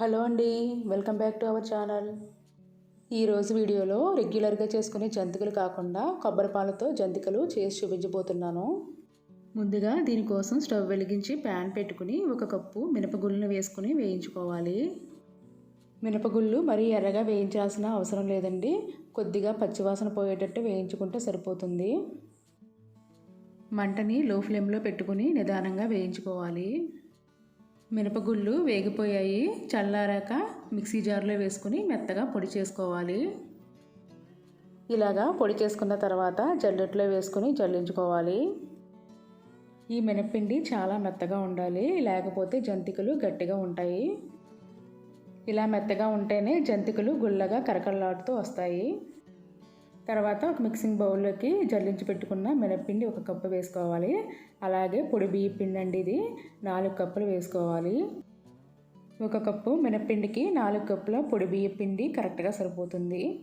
Hello అండి welcome back to our channel. ఈరోజు వీడియోలో రెగ్యులర్గా చేసుకునే జంతికలు కాకుండా కొబ్బరి పాలతో జంతికలు చేసి చూపించబోతున్నాను. ముందుగా దీనికోసం స్టవ్ వెలిగించి ప్యాన్ పెట్టుకుని ఒక కప్పు మినపగుళ్ళను వేసుకుని వేయించుకోవాలి. మినపగుళ్ళు మరీ ఎర్రగా వేయించాల్సిన అవసరం లేదండి. కొద్దిగా పచ్చివాసన పోయేటట్టు వేయించుకుంటే సరిపోతుంది. మంటని లో ఫ్లేమ్లో పెట్టుకుని నిదానంగా వేయించుకోవాలి. మినపగుళ్ళు వేగిపోయాయి. చల్లారాక మిక్సీ జార్లో వేసుకుని మెత్తగా పొడి చేసుకోవాలి. ఇలాగా పొడి చేసుకున్న తర్వాత జల్లెట్లో వేసుకుని జల్లించుకోవాలి. ఈ మినపిండి చాలా మెత్తగా ఉండాలి. లేకపోతే జంతికలు గట్టిగా ఉంటాయి. ఇలా మెత్తగా ఉంటేనే జంతికలు గుల్లగా కరకరలాడుతూ వస్తాయి. తర్వాత ఒక మిక్సింగ్ బౌల్లోకి జల్లించి పెట్టుకున్న మినప్పిండి ఒక కప్పు వేసుకోవాలి. అలాగే పొడి బియ్య పిండి అండి ఇది. నాలుగు కప్పులు వేసుకోవాలి. ఒక కప్పు మినప్పిండికి నాలుగు కప్పుల పొడి బియ్య పిండి కరెక్ట్గా సరిపోతుంది.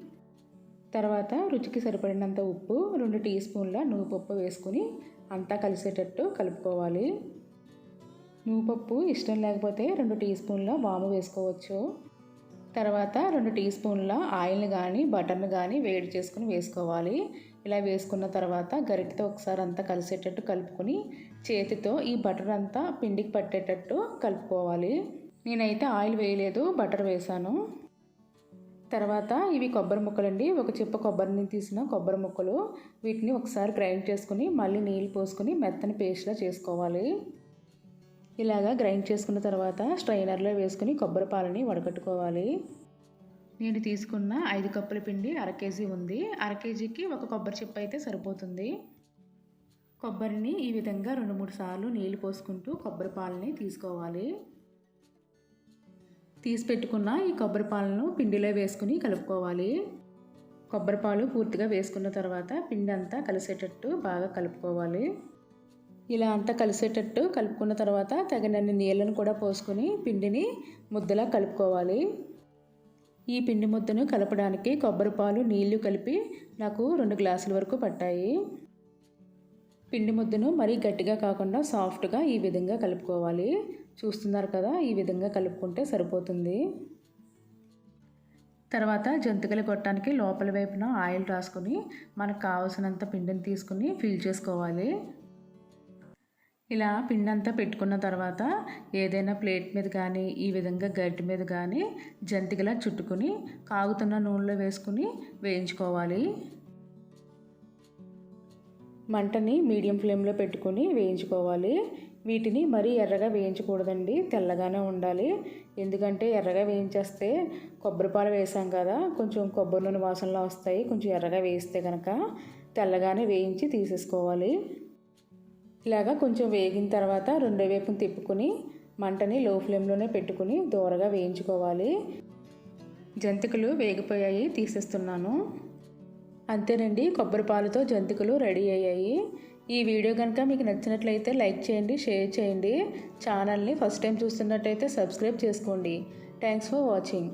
తర్వాత రుచికి సరిపడినంత ఉప్పు రెండు టీ స్పూన్ల నువ్వుపప్పు వేసుకుని అంతా కలిసేటట్టు కలుపుకోవాలి. నువ్వుపప్పు ఇష్టం లేకపోతే రెండు టీ స్పూన్ల వాము వేసుకోవచ్చు. తర్వాత రెండు టీ స్పూన్ల ఆయిల్ని కానీ బటర్ని కానీ వేడి చేసుకుని వేసుకోవాలి. ఇలా వేసుకున్న తర్వాత గరిటతో ఒకసారి అంతా కలిసేటట్టు కలుపుకొని చేతితో ఈ బటర్ అంతా పిండికి పట్టేటట్టు కలుపుకోవాలి. నేనైతే ఆయిల్ వేయలేదు బటర్ వేసాను. తర్వాత ఇవి కొబ్బరి ముక్కలండి. ఒక చిప్ప కొబ్బరిని తీసిన కొబ్బరి ముక్కలు వీటిని ఒకసారి గ్రైండ్ చేసుకుని మళ్ళీ నీళ్ళు పోసుకుని మెత్తని పేస్ట్లా చేసుకోవాలి. ఇలాగా గ్రైండ్ చేసుకున్న తర్వాత స్ట్రైనర్లో వేసుకుని కొబ్బరి పాలని వడకట్టుకోవాలి. నేను తీసుకున్న ఐదు కప్పుల పిండి అర కేజీ ఉంది. అర కేజీకి ఒక కొబ్బరి చిప్ప అయితే సరిపోతుంది. కొబ్బరిని ఈ విధంగా రెండు మూడు సార్లు నీళ్ళు పోసుకుంటూ కొబ్బరి పాలని తీసుకోవాలి. తీసి పెట్టుకున్న ఈ కొబ్బరి పాలను పిండిలో వేసుకుని కలుపుకోవాలి. కొబ్బరి పాలు పూర్తిగా వేసుకున్న తర్వాత పిండి అంతా కలిసేటట్టు బాగా కలుపుకోవాలి. ఇలా అంతా కలిసేటట్టు కలుపుకున్న తర్వాత తగినన్ని నీళ్ళను కూడా పోసుకొని పిండిని ముద్దలా కలుపుకోవాలి. ఈ పిండి ముద్దను కలపడానికి కొబ్బరి పాలు నీళ్ళు కలిపి నాకు రెండు గ్లాసుల వరకు పట్టాయి. పిండి ముద్దను మరీ గట్టిగా కాకుండా సాఫ్ట్గా ఈ విధంగా కలుపుకోవాలి. చూస్తున్నారు కదా ఈ విధంగా కలుపుకుంటే సరిపోతుంది. తర్వాత జంతికలు కొట్టడానికి లోపల వైపున ఆయిల్ రాసుకొని మనకు కావాల్సినంత పిండిని తీసుకుని ఫిల్ చేసుకోవాలి. ఇలా పిండి అంతా పెట్టుకున్న తర్వాత ఏదైనా ప్లేట్ మీద కానీ ఈ విధంగా గడ్డి మీద కానీ జంతికలా చుట్టుకుని కాగుతున్న నూనెలో వేసుకుని వేయించుకోవాలి. మంటని మీడియం ఫ్లేమ్లో పెట్టుకొని వేయించుకోవాలి. వీటిని మరీ ఎర్రగా వేయించకూడదండి తెల్లగానే ఉండాలి. ఎందుకంటే ఎర్రగా వేయించేస్తే కొబ్బరిపాలు వేసాం కదా కొంచెం కొబ్బరి నూనె వాసనలో వస్తాయి కొంచెం ఎర్రగా వేయిస్తే కనుక తెల్లగానే వేయించి తీసేసుకోవాలి. ఇలాగా కొంచెం వేగిన తర్వాత రెండో వైపును తిప్పుకొని మంటని లో ఫ్లేమ్లోనే పెట్టుకుని దూరగా వేయించుకోవాలి. జంతికలు వేగిపోయాయి తీసేస్తున్నాను. అంతేనండి కొబ్బరి పాలతో జంతికలు రెడీ అయ్యాయి. ఈ వీడియో కనుక మీకు నచ్చినట్లయితే లైక్ చేయండి షేర్ చేయండి. ఛానల్ని ఫస్ట్ టైం చూస్తున్నట్టయితే సబ్స్క్రైబ్ చేసుకోండి. Thanks for watching